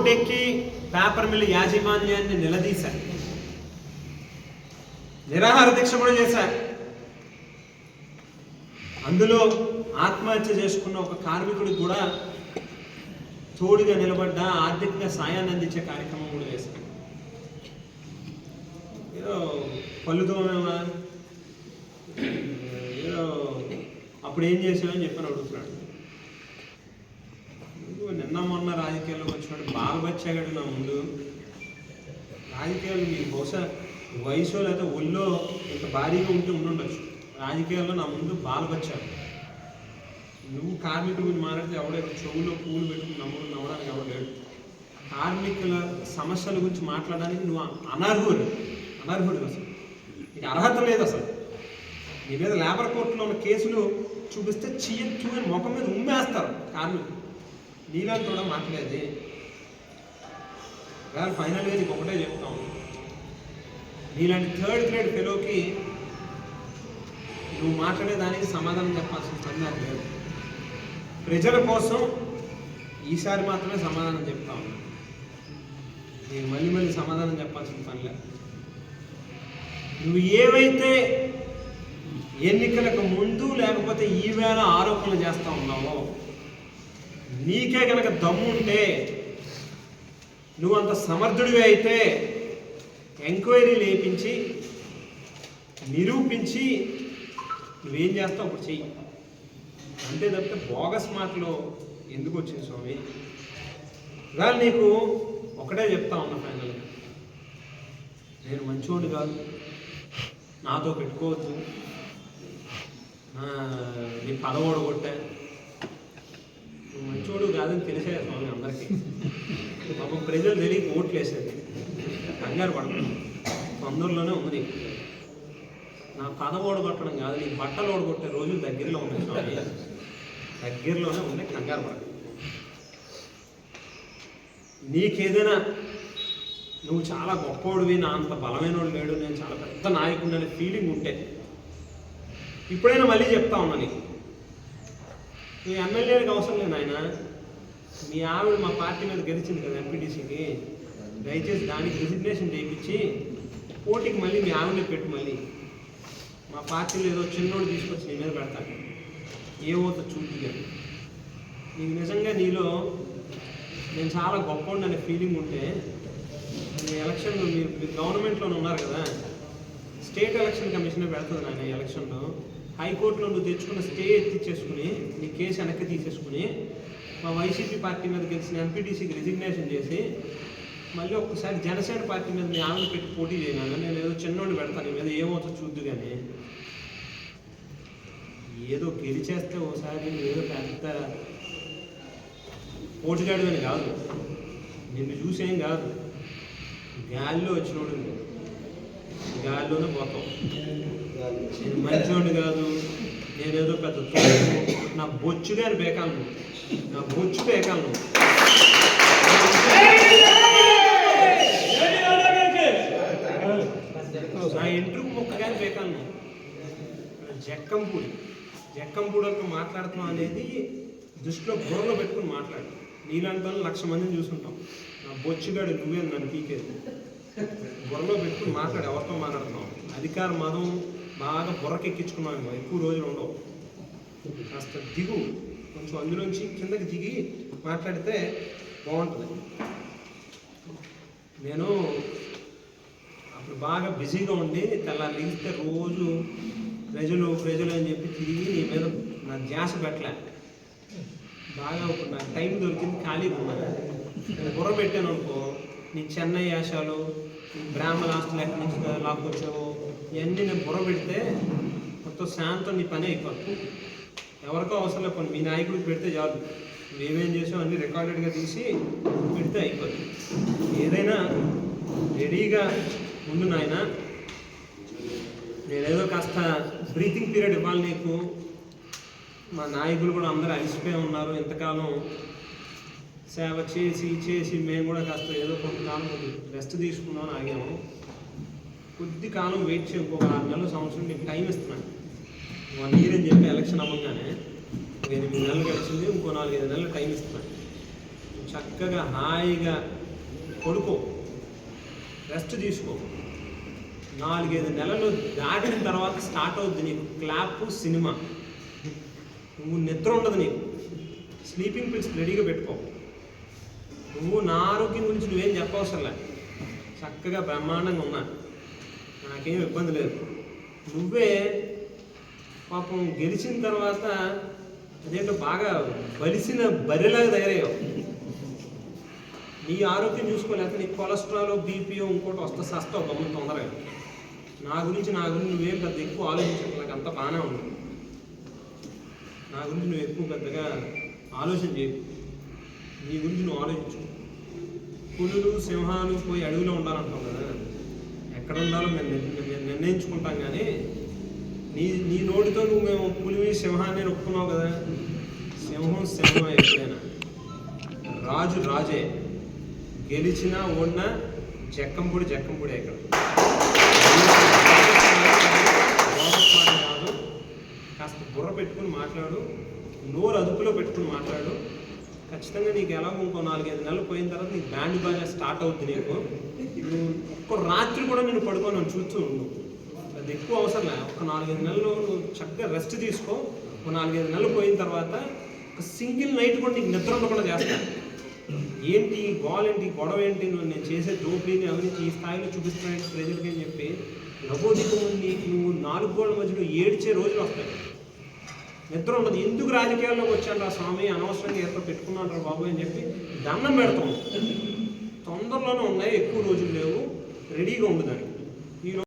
రోడ్డెక్కి paper mill యాజమాన్యాన్ని నిలదీశారు. నిరాహార దీక్ష కూడా చేశారు. అందులో ఆత్మహత్య చేసుకున్న ఒక కార్మికుడికి కూడా తోడుగా నిలబడ్డ ఆర్థికంగా సాయాన్ని అందించే కార్యక్రమం కూడా చేశారు. ఏదో పళ్ళు ఏదో అప్పుడు ఏం చేసామని చెప్పని అడుగుతున్నాడు. నిన్న మొన్న రాజకీయాల్లోకి వచ్చినట్టు బాగా వచ్చాడు నా ముందు రాజకీయాలు మీకు బహుశా వయసు లేదా ఒళ్ళో ఇంత భారీగా ఉంటే ఉండుండొచ్చు. రాజకీయాల్లో నా ముందు బాలబచ్చాడు నువ్వు కార్మికుల గురించి మాట్లాడితే ఎవడైతే చెవులో పూలు పెట్టుకుని నమ్ముడు నమ్మడానికి ఎవడలేడు కార్మికుల సమస్యల గురించి మాట్లాడడానికి నువ్వు అనర్హుడు అనర్హుడు అసలు. నీకు అర్హత లేదు అసలు. నీ మీద లేబర్ కోర్టులో ఉన్న కేసులు చూపిస్తే చెయ్యొచ్చు అని ముఖం మీద ఉమ్మేస్తారు కార్మికులు. నీలాంటి కూడా మాట్లాడేది కానీ ఫైనల్గా నీకు ఒకటే చెప్తాం. నీలాంటి థర్డ్ గ్రేడ్ ఫెలోకి నువ్వు మాట్లాడేదానికి సమాధానం చెప్పాల్సిన పని నాకు లేదు. ప్రజల కోసం ఈసారి మాత్రమే సమాధానం చెప్తాం. నేను మళ్ళీ మళ్ళీ సమాధానం చెప్పాల్సిన పని లేదు. నువ్వు ఏవైతే ఎన్నికలకు ముందు లేకపోతే ఈవేళ ఆరోపణలు చేస్తా ఉన్నావో నీకే కనుక దమ్ముంటే నువ్వు అంత సమర్థుడివి అయితే ఎంక్వైరీ లేపించి నిరూపించి నువ్వేం చేస్తావు ఇప్పుడు చెయ్యి. అంతే తప్పితే బోగస్ మాటలో ఎందుకు వచ్చింది స్వామి? ఇవాళ నీకు ఒకటే చెప్తా ఉన్నా ఫైనల్ నేను మంచోడు కాదు. నాతో పెట్టుకోవద్దు. నీ పదవోడు కొట్టా. చూడు కాదని తెలిసే స్వామి అందరికీ. పాపం ప్రజలు తెలియక ఓట్లు వేసేది కంగారు పడతాం తొందరలోనే ఉంది. నా పదం ఓడగొట్టడం కాదు నీ బట్టలు ఓడగొట్టే రోజులు దగ్గరలో ఉన్నాయి స్వామి. దగ్గరలోనే ఉంది కంగారు పడ నీకేదైనా నువ్వు చాలా గొప్పోడివి నా అంత బలమైనోడు లేడు నేను చాలా పెద్ద నాయకుడు అనే ఫీలింగ్ ఉంటే. ఇప్పుడైనా మళ్ళీ చెప్తా ఉన్నా నీకు. మీ ఎమ్మెల్యేకి అవసరం లేదు ఆయన మీ ఆవిడ మా పార్టీ మీద గెలిచింది కదా ఎంపీటీసీకి దయచేసి దానికి రిజిగ్నేషన్ చేయించి పోటీకి మళ్ళీ మీ ఆవిడనే పెట్టు మళ్ళీ. మా పార్టీలో ఏదో చిన్నోడు తీసుకొచ్చి నీ మీద పెడతాను ఏమవుతుందో చూద్దిగా నీకు నిజంగా నీలో నేను చాలా గొప్ప అనే ఫీలింగ్ ఉంటే మీ ఎలక్షన్లో మీరు మీరు గవర్నమెంట్లోనే ఉన్నారు కదా. స్టేట్ ఎలక్షన్ కమిషనే పెడుతుంది నాయన ఎలక్షన్లో హైకోర్టులో నువ్వు తెచ్చుకున్న స్టే ఎత్తిచ్చేసుకుని నీ కేసు వెనక్కి తీసేసుకుని మా వైసీపీ పార్టీ మీద గెలిచిన ఎంపీటీసీకి రిజిగ్నేషన్ చేసి మళ్ళీ ఒక్కసారి జనసేన పార్టీ మీద మీ ఆమెను పెట్టి పోటీ చేయను? నేను ఏదో చిన్నోడు పెడతాను నీ మీద ఏమవుతుందో చూద్దు కానీ ఏదో గెలిచేస్తే ఓసారి ఏదో పెద్ద పోటీగాడు అని కాదు. నిన్ను చూసేం కాదు. గాల్లో వచ్చినోడు గాలిలోనే పోతాం. నేను మంచోడు కాదు నేనేదో పెద్ద నా బొచ్చు గారి బేకాలు నువ్వు నా బొచ్చు బేకాలు నువ్వు నా ఇంటికి ముక్క కానీ బేకాలు నువ్వు జక్కంపూడి. జక్కంపూడితో అనేది దృష్టిలో బుర్రలో పెట్టుకుని మాట్లాడు నీలాంటి వాళ్ళు లక్ష మందిని చూసుంటాం నా బొచ్చుగాడు నువ్వే నన్ను పీకేది. బుర్రలో పెట్టుకుని మాట్లాడే ఎవరితో మాట్లాడుతున్నాం అధికార మదం బాగా బుర్రకెక్కించుకున్నాం ఎక్కువ రోజులు ఉండవు. కాస్త దిగు కొంచెం అందులోంచి కిందకి దిగి మాట్లాడితే బాగుంటుంది. నేను అప్పుడు బాగా బిజీగా ఉండి తెల్లారి లేస్తే రోజు ప్రజలు ప్రజలు అని చెప్పి తిరిగి నీ మీద నా ధ్యాస పెట్టలే. బాగా ఇప్పుడు నాకు టైం దొరికింది ఖాళీగా ఉన్నాను. నేను బుర్ర పెట్టాను అనుకో నీ చెన్నై యాశాలు బ్రాహ్మణ ఆస్తులు ఎక్కడి నుంచి లాక్కొచ్చావు ఇవన్నీ నేను బుర్ర పెడితే మొత్తం శాంతం నీ పని అయిపోతుంది ఎవరికో అవసరం లేదు మీ నాయకుడికి పెడితే చాలు. మేమేం చేసావు అన్ని రికార్డెడ్గా తీసి పెడితే అయిపోతుంది ఏదైనా రెడీగా ముందు నాయన. నేనేదో కాస్త బ్రీతింగ్ పీరియడ్ ఇవ్వాలి నీకు. మా నాయకులు కూడా అందరూ అలసిపోయి ఉన్నారు. ఇంతకాలం సేవ చేసి చేసి మేము కూడా కాస్త ఏదో కొంతకాలం రెస్ట్ తీసుకుందామని ఆగాము. కొద్ది కాలం వెయిట్ చేయకు ఒక ఆరు నెలలు సంవత్సరం నీకు టైం ఇస్తున్నాను. వన్ ఇయర్ అని చెప్పి ఎలక్షన్ అవ్వగానే ఎనిమిది నెలలు గడిచింది ఇంకో నాలుగైదు నెలలు టైం ఇస్తున్నాను. చక్కగా హాయిగా పడుకో. రెస్ట్ తీసుకో. నాలుగైదు నెలలు దాటిన తర్వాత స్టార్ట్ అవుద్ది నీకు. క్లాప్ సినిమా నువ్వు నిద్ర ఉండదు నీకు. స్లీపింగ్ పిల్స్ రెడీగా పెట్టుకో. నువ్వు నా ఆరోగ్యం గురించి నువ్వేం చెప్పవసరంలే. చక్కగా బ్రహ్మాండంగా ఉన్నా. నాకేం ఇబ్బంది లేదు. నువ్వే పాపం గెలిచిన తర్వాత అదేంటో బాగా బలిసిన బరిలాగా తయారయ్యావు. నీ ఆరోగ్యం చూసుకోలేక నీ కొలెస్ట్రాల్ బీపీ ఇంకోటి వస్తే సస్తావు గమ్మున తొందరగా. నా గురించి నా గురించి నువ్వేం పెద్ద ఎక్కువ ఆలోచించకు నాకు అంత బాగానే ఉంది. నా గురించి నువ్వు ఎక్కువ పెద్దగా ఆలోచన చేయకు నీ గురించి నువ్వు ఆలోచించు. పులులు సింహాలు పోయి అడవిలో ఉండాలంటావు కదా. ఎక్కడ ఉండాలో మేము మేము నిర్ణయించుకుంటాం కానీ నీ నీ నోటితో నువ్వు మేము పులివి సింహాన్ని ఒప్పుకున్నావు కదా. సింహం సింహం ఎప్పుడైనా రాజు రాజే. గెలిచినా ఓడినా జక్కంపొడి జక్కంపూడి ఇక్కడ. కాస్త బుర్ర పెట్టుకుని మాట్లాడు. నోరు అదుపులో పెట్టుకుని మాట్లాడు. ఖచ్చితంగా నీకు ఎలా ఇంకో నాలుగైదు నెలలు పోయిన తర్వాత నీకు బ్యాండ్ బాగా స్టార్ట్ అవుతుంది నీకు. నువ్వు ఒక్క రాత్రి కూడా నేను పడుకోను చూస్తూ ఉండు. అది ఎక్కువ అవసరం లే. ఒక నాలుగైదు నెలలు నువ్వు చక్కగా రెస్ట్ తీసుకో. ఒక నాలుగైదు నెలలు పోయిన తర్వాత ఒక సింగిల్ నైట్ కూడా నీకు నిద్ర ఉండకుండా చేస్తాను ఏంటి గోల్ ఏంటి గొడవ ఏంటి? నువ్వు నేను చేసే దోపిడీని అవినీతి ఈ స్థాయిలో చూపిస్తున్నాయి ప్రజలకి అని చెప్పి నవోదితం నీకు నువ్వు నాలుగు గోళ్ళ మధ్యలో ఏడ్చే రోజులు వస్తాయి. నిద్ర ఉన్నది ఎందుకు రాజకీయాల్లోకి వచ్చాను రా స్వామి? అనవసరంగా ఏదో పెట్టుకున్నాను రా బాబు అని చెప్పి దండం పెడతాం. తొందరలోనే ఉన్నాయి. ఎక్కువ రోజులు లేవు. రెడీగా ఉండు దానికి.